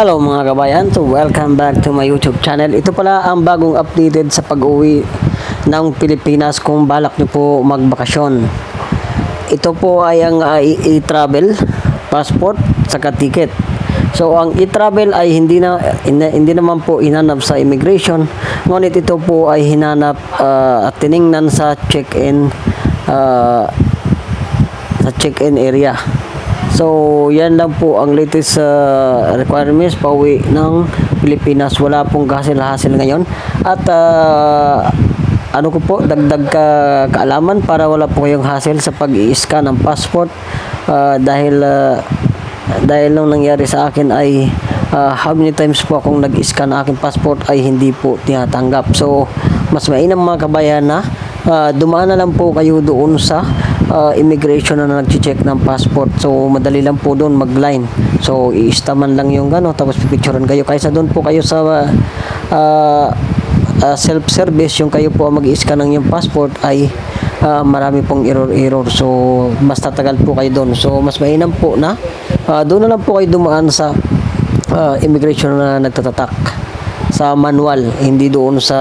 Hello mga kabayan, so welcome back to my YouTube channel. Ito pala ang bagong updated sa pag-uwi ng Pilipinas kung balak nyo po magbakasyon. Ito po ay ang e-travel, passport, saka ticket. So ang e-travel ay hindi na hindi, naman po hinanap sa immigration, ngunit ito po ay hinanap uh, at tiningnan sa check-in uh, sa check-in area. So, yan lang po ang latest uh, requirements pauwi ng Pilipinas. Wala pong hassle-hassle ngayon. At uh, ano ko po, dagdag ka kaalaman para wala po kayong hassle sa pag-i-scan ng passport uh, dahil uh, dahil nung nangyari sa akin ay uh, how many times po akong nag-scan ng aking passport ay hindi po tinatanggap. So, mas mainam mga kabayan na uh, dumaan na lang po kayo doon sa uh, immigration na nag-check ng passport. So, madali lang po doon mag-line. So, i-staman lang yung gano, tapos pipicturean kayo. Kaysa doon po kayo sa uh, uh, self-service, yung kayo po mag-scan ng yung passport ay uh, marami pong error-error. So, mas tatagal po kayo doon. So, mas mainam po na uh, doon na lang po kayo dumaan sa uh, immigration na nagtatatak sa manual, hindi doon sa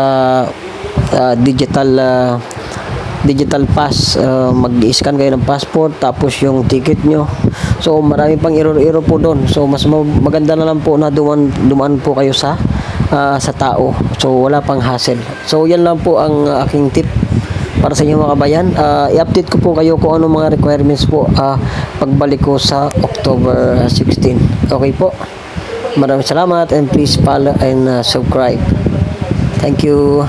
uh, digital uh, digital pass uh, mag-scan kayo ng passport tapos yung ticket nyo. So marami pang error-error po doon. So mas ma- maganda na lang po na duman, dumaan po kayo sa uh, sa tao. So wala pang hassle. So yan lang po ang aking tip para sa inyo mga kabayan. Uh, i-update ko po kayo kung ano mga requirements po uh, pagbalik ko sa October 16 okay po. Maraming salamat and please follow and uh, subscribe. Thank you